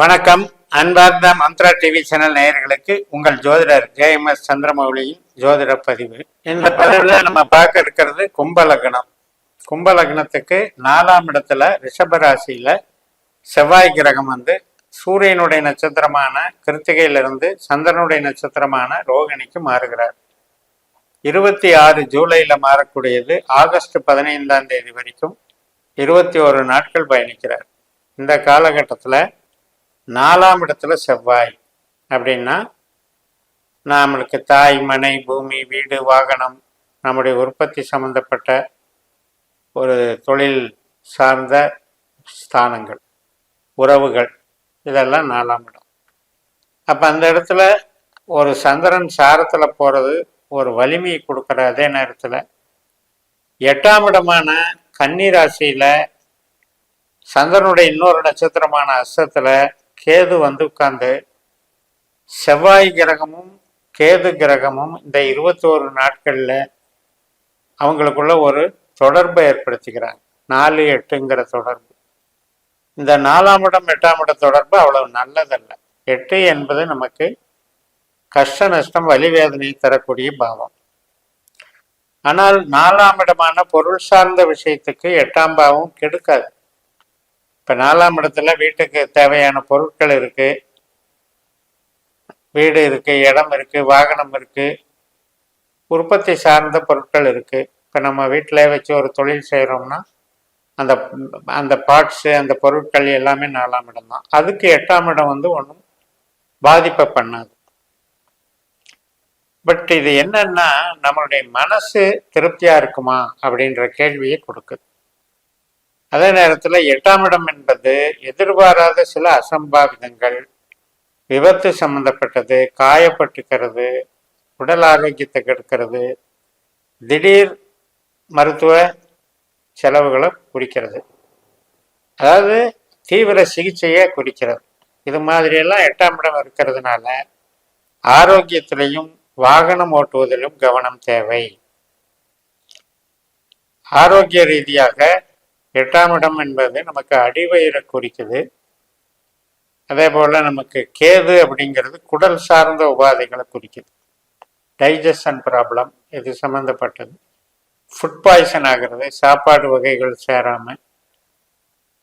வணக்கம். அன்பார்ந்த Mantra TV channel நேயர்களுக்கு உங்கள் ஜோதிடர் ஜேஎம்எஸ் சந்திரமௌலியின் ஜோதிட பதிவு. இந்த பதிவில் நம்ம பார்க்க இருக்கிறது கும்ப லக்னம். கும்ப லக்னத்துக்கு நாலாம் இடத்துல ரிஷபராசியில செவ்வாய் கிரகம் வந்து சூரியனுடைய நட்சத்திரமான கிருத்திகையிலிருந்து சந்திரனுடைய நட்சத்திரமான ரோகிணிக்கு மாறுகிறார். இருபத்தி ஆறு ஜூலையில் மாறக்கூடியது ஆகஸ்ட் பதினைந்தாம் தேதி வரைக்கும் இருபத்தி ஒரு நாட்கள் பயணிக்கிறார். இந்த காலகட்டத்தில் நாலாம் இடத்துல செவ்வாய். அப்படின்னா நம்மளுக்கு தாய் மனை பூமி வீடு வாகனம் நம்முடைய உற்பத்தி சம்பந்தப்பட்ட ஒரு தொழில் சார்ந்த ஸ்தானங்கள் உறவுகள் இதெல்லாம் நாலாம் இடம். அப்போ அந்த இடத்துல ஒரு சந்திரன் சாரத்தில் போகிறது ஒரு வலிமையை கொடுக்குற அதே நேரத்தில் எட்டாம் இடமான கன்னி ராசியில் சந்திரனுடைய இன்னொரு நட்சத்திரமான அஸ்தத்தில் கேது வந்து உட்கார்ந்து செவ்வாய் கிரகமும் கேது கிரகமும் இந்த இருபத்தோரு நாட்களில் அவங்களுக்குள்ள ஒரு தொடர்பை ஏற்படுத்திக்கிறாங்க. நாலு எட்டுங்கிற தொடர்பு. இந்த நாலாம் இடம் எட்டாம் இட தொடர்பு அவ்வளவு நல்லதல்ல. எட்டு என்பது நமக்கு கஷ்ட நஷ்டம் வலிவேதனையை தரக்கூடிய பாவம். ஆனால் நாலாம் இடமான பொருள் சார்ந்த விஷயத்துக்கு எட்டாம் பாவம் கெடுக்காது. இப்போ நாலாம் இடத்துல வீட்டுக்கு தேவையான பொருட்கள் இருக்கு. வீடு இருக்கு இடம் இருக்கு வாகனம் இருக்கு. உற்பத்தி சார்ந்த பொருட்கள் இருக்கு. இப்போ நம்ம வீட்டில் வச்சு ஒரு தொழில் செய்கிறோம்னா அந்த அந்த பார்ட்ஸு அந்த பொருட்கள் எல்லாமே நாலாம் இடம் தான். அதுக்கு எட்டாம் இடம் வந்து ஒன்றும் பாதிப்பை பண்ணாது. பட் இது என்னன்னா நம்மளுடைய மனசு திருப்தியாக இருக்குமா அப்படின்ற கேள்வியை கொடுக்குது. அதே நேரத்தில் எட்டாம் இடம் என்பது எதிர்பாராத சில அசம்பாவிதங்கள். விபத்து சம்பந்தப்பட்டது காயப்பட்டுக்கிறது உடல் ஆரோக்கியத்தை கெடுக்கிறது திடீர் மருத்துவ செலவுகளை குறிக்கிறது. அதாவது தீவிர சிகிச்சையை குறிக்கிறது. இது மாதிரியெல்லாம் எட்டாம் இடம் இருக்கிறதுனால ஆரோக்கியத்திலையும் வாகனம் ஓட்டுவதிலும் கவனம் தேவை. ஆரோக்கிய ரீதியாக எட்டாம் இடம் என்பது நமக்கு அடிவயிறை குறிக்குது. அதே போல் நமக்கு கேது அப்படிங்கிறது குடல் சார்ந்த உபாதைகளை குறிக்குது. டைஜஷன் ப்ராப்ளம் இது சம்மந்தப்பட்டது ஃபுட் பாய்சன் ஆகிறது சாப்பாடு வகைகள் சேராமல்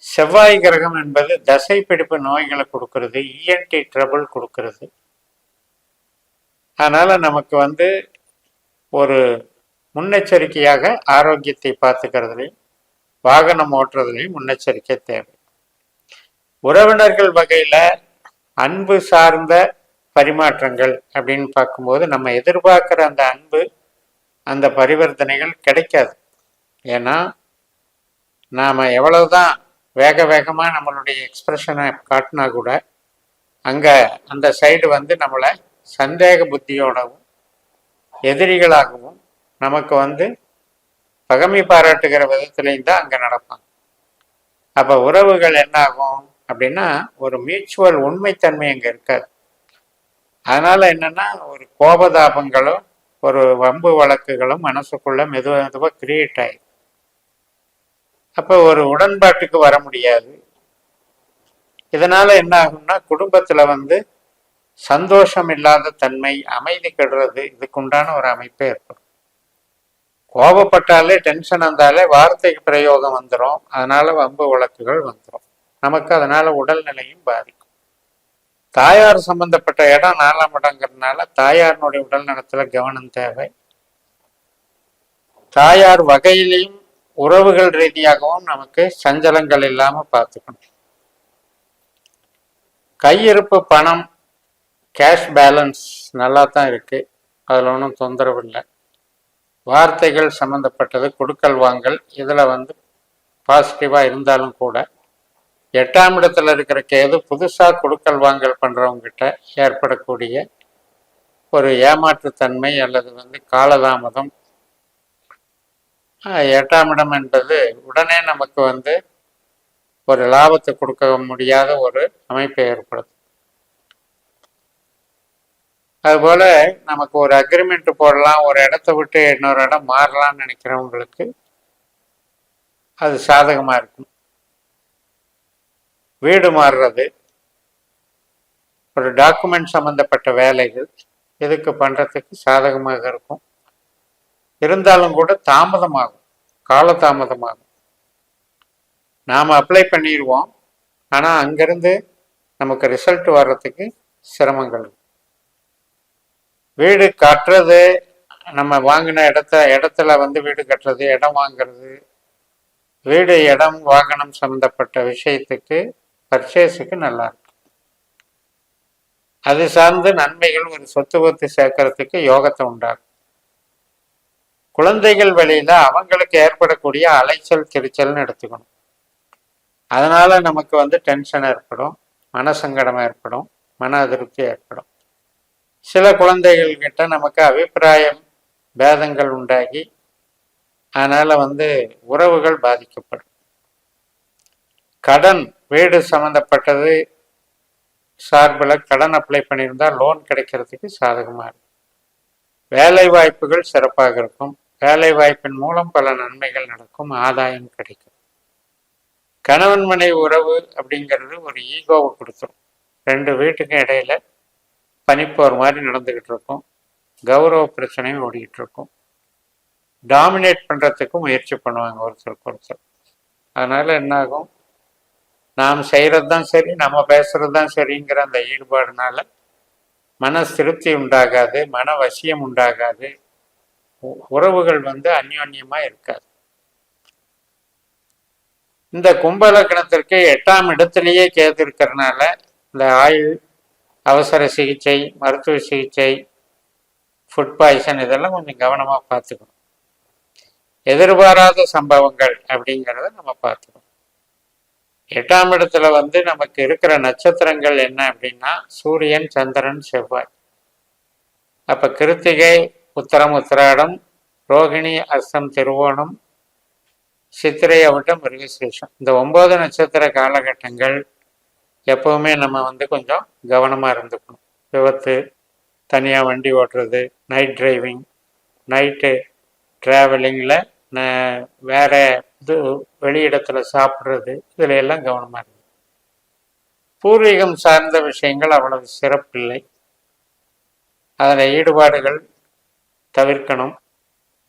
செவ்வாய் கிரகம் என்பது தசை பிடிப்பு நோய்களை கொடுக்கறது இஎன்டி ட்ரபிள் கொடுக்கறது. அதனால் நமக்கு வந்து ஒரு முன்னெச்சரிக்கையாக ஆரோக்கியத்தை பார்த்துக்கிறதுலையும் வாகனம் ஓட்டுறதுலையும் முன்னெச்சரிக்கை தேவை. உறவினர்கள் வகையில அன்பு சார்ந்த பரிமாற்றங்கள் அப்படின்னு பார்க்கும்போது நம்ம எதிர்பார்க்குற அந்த அன்பு அந்த பரிவர்த்தனைகள் கிடைக்காது. ஏன்னா நாம் எவ்வளவுதான் வேக வேகமாக நம்மளுடைய எக்ஸ்பிரஷனை காட்டினா கூட அங்கே அந்த சைடு வந்து நம்மளை சந்தேக புத்தியோடவும் எதிரிகளாகவும் நமக்கு வந்து பகமை பாராட்டுகிற விதத்துலையும் தான் அங்கே நடப்பாங்க. அப்போ உறவுகள் என்ன ஆகும் அப்படின்னா ஒரு மியூச்சுவல் உண்மைத்தன்மை அங்கே இருக்காது. அதனால என்னன்னா ஒரு கோபதாபங்களும் ஒரு வம்பு வழக்குகளும் மனசுக்குள்ள மெதுவ மெதுவாக கிரியேட் ஆயிடும். அப்போ ஒரு உடன்பாட்டுக்கு வர முடியாது. இதனால என்ன ஆகும்னா குடும்பத்துல வந்து சந்தோஷம் இல்லாத தன்மை அமைதி கெடுறது இதுக்குண்டான ஒரு அமைப்பே ஏற்படும். கோபப்பட்டாலே டென்ஷன் வந்தாலே வார்த்தைக்கு பிரயோகம் வந்துடும் அதனால வம்பு வழக்குகள் வந்துடும் நமக்கு அதனால உடல்நிலையும் பாதிக்கும். தாயார் சம்பந்தப்பட்ட இடம் நாலாம் இடங்கிறதுனால தாயாரினுடைய உடல் நலத்துல கவனம் தேவை. தாயார் வகையிலையும் உறவுகள் ரீதியாகவும் நமக்கு சஞ்சலங்கள் இல்லாம பார்த்துக்கணும் கையிருப்பு பணம் கேஷ் பேலன்ஸ் நல்லா தான் இருக்கு. அதில் ஒன்றும் தொந்தரவு இல்லை. வார்த்தைகள் சம்மந்தப்பட்டது கொடுக்கல் வாங்கல் இதில் வந்து பாசிட்டிவாக இருந்தாலும் கூட எட்டாம் இடத்துல இருக்கிற கேது புதுசாக கொடுக்கல் வாங்கல் பண்ணுறவங்ககிட்ட ஏற்படக்கூடிய ஒரு ஏமாற்றுத்தன்மை அல்லது வந்து காலதாமதம். எட்டாம் இடம் என்பது உடனே நமக்கு வந்து ஒரு லாபத்தை கொடுக்க முடியாத ஒரு அமைப்பை ஏற்படுத்தும். அதுபோல நமக்கு ஒரு அக்ரிமெண்ட் போடலாம் ஒரு இடத்த விட்டு இன்னொரு இடம் மாறலாம்னு நினைக்கிறவங்களுக்கு அது சாதகமாக இருக்கும். வீடு மாறுறது ஒரு டாக்குமெண்ட் சம்மந்தப்பட்ட வேலைகள் இதுக்கு பண்ணுறதுக்கு சாதகமாக இருக்கும். இருந்தாலும் கூட தாமதமாகும் கால தாமதமாகும் நாம் அப்ளை பண்ணிடுவோம் ஆனால் அங்கேருந்து நமக்கு ரிசல்ட் வர்றதுக்கு சிரமங்கள் வீடு கட்டுறது நம்ம வாங்கின இடத்த இடத்துல வந்து வீடு கட்டுறது இடம் வாங்குறது. வீடு இடம் வாகனம் சம்மந்தப்பட்ட விஷயத்துக்கு பர்ச்சேஸுக்கு நல்லா இருக்கும். அது சார்ந்து நன்மைகள் ஒரு சொத்து பத்து சேர்க்கறதுக்கு யோகத்தை உண்டாகும் குழந்தைகள் வழியில அவங்களுக்கு ஏற்படக்கூடிய அலைச்சல் திருச்சல்னு எடுத்துக்கணும். அதனால நமக்கு வந்து டென்ஷன் ஏற்படும் மனசங்கடம் ஏற்படும் மன அதிருப்தி ஏற்படும். சில குழந்தைகள் கிட்ட நமக்கு அபிப்பிராயம் பேதங்கள் உண்டாகி அதனால வந்து உறவுகள் பாதிக்கப்படும். கடன் வீடு சம்பந்தப்பட்டது சார்பில் கடன் அப்ளை பண்ணியிருந்தா லோன் கிடைக்கிறதுக்கு சாதகமாக இருக்கும். வேலை வாய்ப்புகள் சிறப்பாக இருக்கும். வேலை வாய்ப்பின் மூலம் பல நன்மைகள் நடக்கும் ஆதாயம் கிடைக்கும். கணவன் மனைவி உறவு அப்படிங்கிறது ஒரு ஈகோவை கொடுத்துரும். ரெண்டு வீட்டுக்கும் இடையில பனிப்போர் மாதிரி நடந்துகிட்டு இருக்கும் கௌரவ பிரச்சனையும் ஓடிக்கிட்டு இருக்கும் டாமினேட் பண்ணுறதுக்கும் முயற்சி பண்ணுவாங்க ஒருத்தருக்கு ஒருத்தர். அதனால் என்ன ஆகும் நாம் செய்கிறது தான் சரி நம்ம பேசுறது தான் சரிங்கிற அந்த ஈடுபாடுனால மன திருப்தி உண்டாகாது மன வசியம் உண்டாகாது. உறவுகள் வந்து அந்யோன்யமாக இருக்காது. இந்த கும்பலக்கணத்திற்கு எட்டாம் இடத்திலேயே கேது இருக்கிறதுனால இந்த ஆயுள் அவசர சிகிச்சை மருத்துவ சிகிச்சை ஃபுட் பாய்சன் இதெல்லாம் கொஞ்சம் கவனமாக பார்த்துக்கணும். எதிர்பாராத சம்பவங்கள் அப்படிங்கிறத நம்ம பார்த்துக்கணும். எட்டாம் இடத்துல வந்து நமக்கு இருக்கிற நட்சத்திரங்கள் என்ன அப்படின்னா சூரியன் சந்திரன் செவ்வாய். அப்போ கிருத்திகை உத்தரம் உத்திராடம் ரோகிணி அஸ்தம் திருவோணம் சித்திரை அவட்டம் மிருகசேஷம். இந்த ஒன்பது நட்சத்திர காலகட்டங்கள் எப்பவுமே நம்ம வந்து கொஞ்சம் கவனமாக இருந்துக்கணும். விபத்து தனியாக வண்டி ஓட்டுறது நைட் டிரைவிங் நைட்டு ட்ராவலிங்கில் வேற இது வெளியிடத்தில் சாப்பிட்றது இதுல எல்லாம் கவனமாக இருக்கு பூர்வீகம் சார்ந்த விஷயங்கள் அவ்வளவு சிறப்பில்லை. அதில் ஈடுபாடுகள் தவிர்க்கணும்.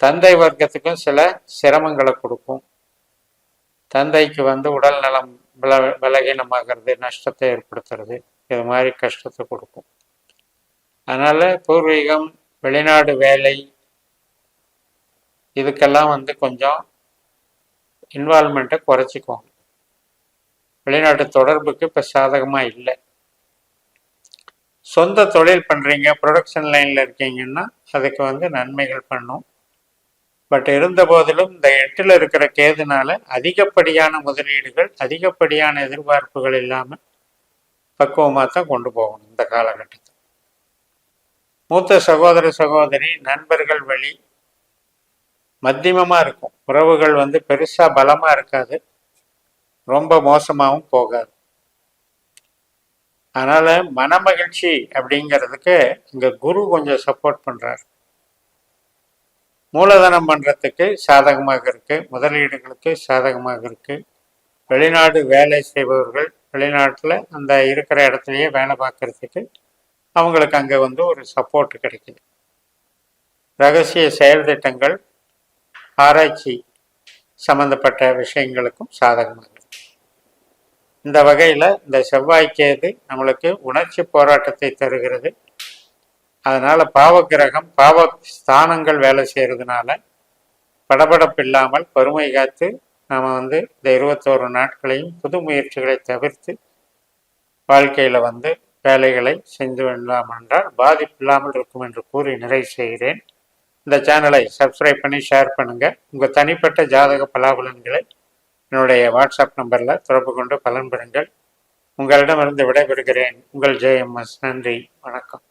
தந்தை வர்க்கத்துக்கும் சில சிரமங்களை கொடுக்கும். தந்தைக்கு வந்து உடல் நலம் பல பலகீனமாகிறது நஷ்டத்தை ஏற்படுத்துறது இது மாதிரி கஷ்டத்தை கொடுக்கும். அதனால் பூர்வீகம் வெளிநாடு வேலை இதுக்கெல்லாம் வந்து கொஞ்சம் இன்வால்மெண்ட்டை குறைச்சிக்குவாங்க. வெளிநாட்டு தொடர்புக்கு இப்போ சாதகமாக இல்லை. சொந்த தொழில் பண்ணுறீங்க ப்ரொடக்ஷன் லைனில் இருக்கீங்கன்னா அதுக்கு வந்து நன்மைகள் பண்ணும். பட் இருந்த போதிலும் இந்த எட்டில் இருக்கிற கேதுனால அதிகப்படியான முதலீடுகள் அதிகப்படியான எதிர்பார்ப்புகள் இல்லாமல் பக்குவமாக தான் கொண்டு போகணும் இந்த காலகட்டத்தில். மூத்த சகோதர சகோதரி நண்பர்கள் வழி மத்தியமமாக இருக்கும். உறவுகள் வந்து பெருசாக பலமாக இருக்காது. ரொம்ப மோசமாகவும் போகாது. அதனால மனமகிழ்ச்சி அப்படிங்கிறதுக்கு இங்க குரு கொஞ்சம் சப்போர்ட் பண்றாரு. மூலதனம் பண்ணுறதுக்கு சாதகமாக இருக்குது முதலீடுகளுக்கு சாதகமாக இருக்குது வெளிநாடு வேலை செய்பவர்கள் வெளிநாட்டில் அந்த இருக்கிற இடத்துலையே வேலை பார்க்குறதுக்கு அவங்களுக்கு அங்கே வந்து ஒரு சப்போர்ட் கிடைக்குது. ரகசிய செயல் திட்டங்கள் ஆராய்ச்சி சம்பந்தப்பட்ட விஷயங்களுக்கும் சாதகமாக இந்த வகையில் இந்த செவ்வாய்க்கேது நம்மளுக்கு உணர்ச்சி போராட்டத்தை தருகிறது. அதனால பாவக்கிரகம் பாவ ஸ்தானங்கள் வேலை செய்யறதுனால படபடப்பு இல்லாமல் பொறுமை காத்து நாம் வந்து இந்த இருபத்தோரு நாட்களையும் புது முயற்சிகளை தவிர்த்து வாழ்க்கையில் வந்து வேலைகளை செஞ்சு விடலாம் என்றால் பாதிப்பு இல்லாமல் இருக்கும் என்று கூறி நிறைவு செய்கிறேன். இந்த சேனலை சப்ஸ்கிரைப் பண்ணி ஷேர் பண்ணுங்க. உங்கள் தனிப்பட்ட ஜாதக பலாபலன்களை என்னுடைய வாட்ஸ்அப் நம்பரில் தொடர்பு கொண்டு பலன் பெறுங்கள். உங்களிடமிருந்து விடைபெறுகிறேன். உங்கள் ஜேஎம்எஸ் நன்றி. வணக்கம்.